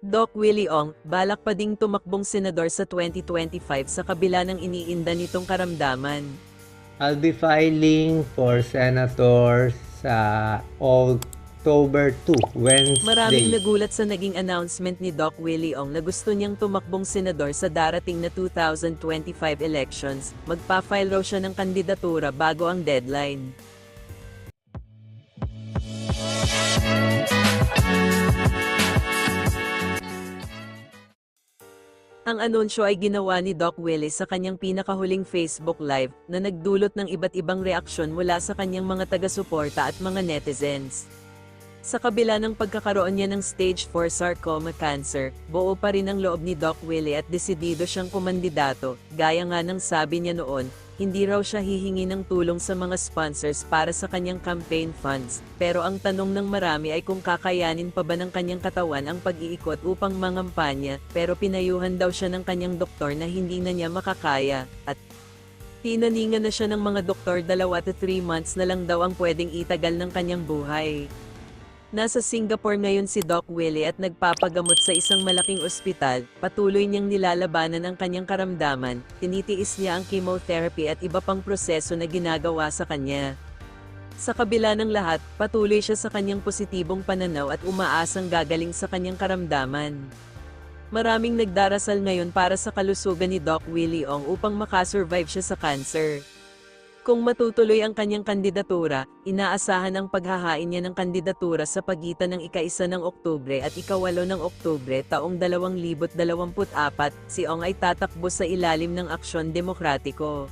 Doc Willie Ong, balak pa ding tumakbong senador sa 2025 sa kabila ng iniinda nitong karamdaman. I'll be filing for senator sa October 2, Wednesday. Maraming nagulat sa naging announcement ni Doc Willie Ong na gusto niyang tumakbong senador sa darating na 2025 elections. Magpa-file raw siya ng kandidatura bago ang deadline. Ang anunsyo ay ginawa ni Doc Willie sa kanyang pinakahuling Facebook Live na nagdulot ng iba't ibang reaksyon mula sa kanyang mga taga-suporta at mga netizens. Sa kabila ng pagkakaroon niya ng stage 4 sarcoma cancer, buo pa rin ang loob ni Doc Willie at desidido siyang kumandidato, gaya nga ng sabi niya noon, hindi raw siya hihingi ng tulong sa mga sponsors para sa kanyang campaign funds, pero ang tanong ng marami ay kung kakayanin pa ba ng kanyang katawan ang pag-iikot upang mangampanya, pero pinayuhan daw siya ng kanyang doktor na hindi na niya makakaya, at tinaningan na siya ng mga doktor dalawa to 3 months na lang daw ang pwedeng itagal ng kanyang buhay. Nasa Singapore ngayon si Doc Willie at nagpapagamot sa isang malaking ospital, patuloy niyang nilalabanan ang kanyang karamdaman, tinitiis niya ang chemotherapy at iba pang proseso na ginagawa sa kanya. Sa kabila ng lahat, patuloy siya sa kanyang positibong pananaw at umaasang gagaling sa kanyang karamdaman. Maraming nagdarasal ngayon para sa kalusugan ni Doc Willie Ong upang makasurvive siya sa cancer. Kung matutuloy ang kanyang kandidatura, inaasahan ang paghahain niya ng kandidatura sa pagitan ng ika-isa ng Oktubre at ikawalo ng Oktubre taong 2024, si Ong ay tatakbo sa ilalim ng Aksyon Demokratiko.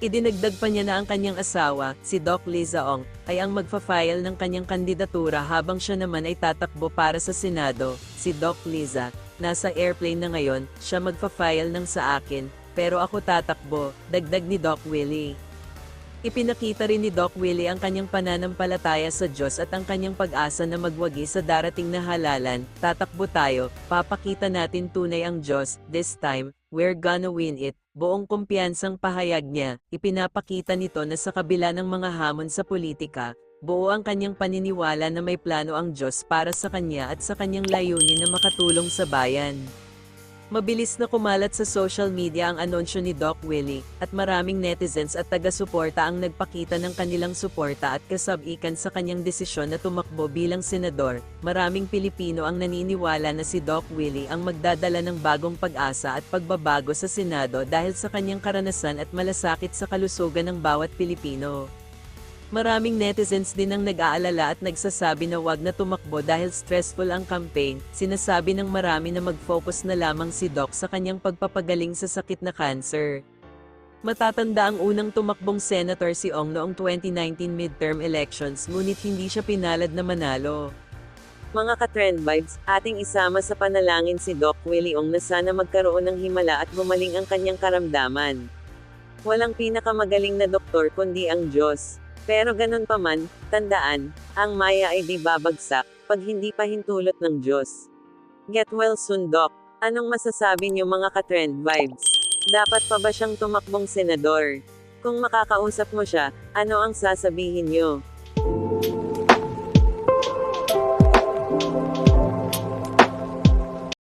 Idinagdag pa niya na ang kanyang asawa, si Doc Liza Ong, ay ang magfa-file ng kanyang kandidatura habang siya naman ay tatakbo para sa Senado, si Doc Liza. Nasa airplane na ngayon, siya magfa-file ng sa akin, pero ako tatakbo, dagdag ni Doc Willie. Ipinakita rin ni Doc Willie ang kanyang pananampalataya sa Diyos at ang kanyang pag-asa na magwagi sa darating na halalan. Tatakbo tayo, papakita natin tunay ang Diyos, this time, we're gonna win it. Buong kumpiyansang pahayag niya, ipinapakita nito na sa kabila ng mga hamon sa politika, buo ang kanyang paniniwala na may plano ang Diyos para sa kanya at sa kanyang layunin na makatulong sa bayan. Mabilis na kumalat sa social media ang anunsyo ni Doc Willie, at maraming netizens at taga-suporta ang nagpakita ng kanilang suporta at kasabikan sa kanyang desisyon na tumakbo bilang senador. Maraming Pilipino ang naniniwala na si Doc Willie ang magdadala ng bagong pag-asa at pagbabago sa Senado dahil sa kanyang karanasan at malasakit sa kalusugan ng bawat Pilipino. Maraming netizens din ang nag-aalala at nagsasabi na wag na tumakbo dahil stressful ang campaign. Sinasabi ng marami na mag-focus na lamang si Doc sa kanyang pagpapagaling sa sakit na cancer. Matatanda ang unang tumakbong senator si Ong noong 2019 midterm elections ngunit hindi siya pinalad na manalo. Mga ka-trend vibes, ating isama sa panalangin si Doc Willie Ong na sana magkaroon ng himala at gumaling ang kanyang karamdaman. Walang pinakamagaling na doktor kundi ang Diyos. Pero ganun pa man, tandaan, ang maya ay di babagsak, pag hindi pa hintulot ng Diyos. Get well soon Doc. Anong masasabi niyo mga ka-trend vibes? Dapat pa ba siyang tumakbong senador? Kung makakausap mo siya, ano ang sasabihin niyo?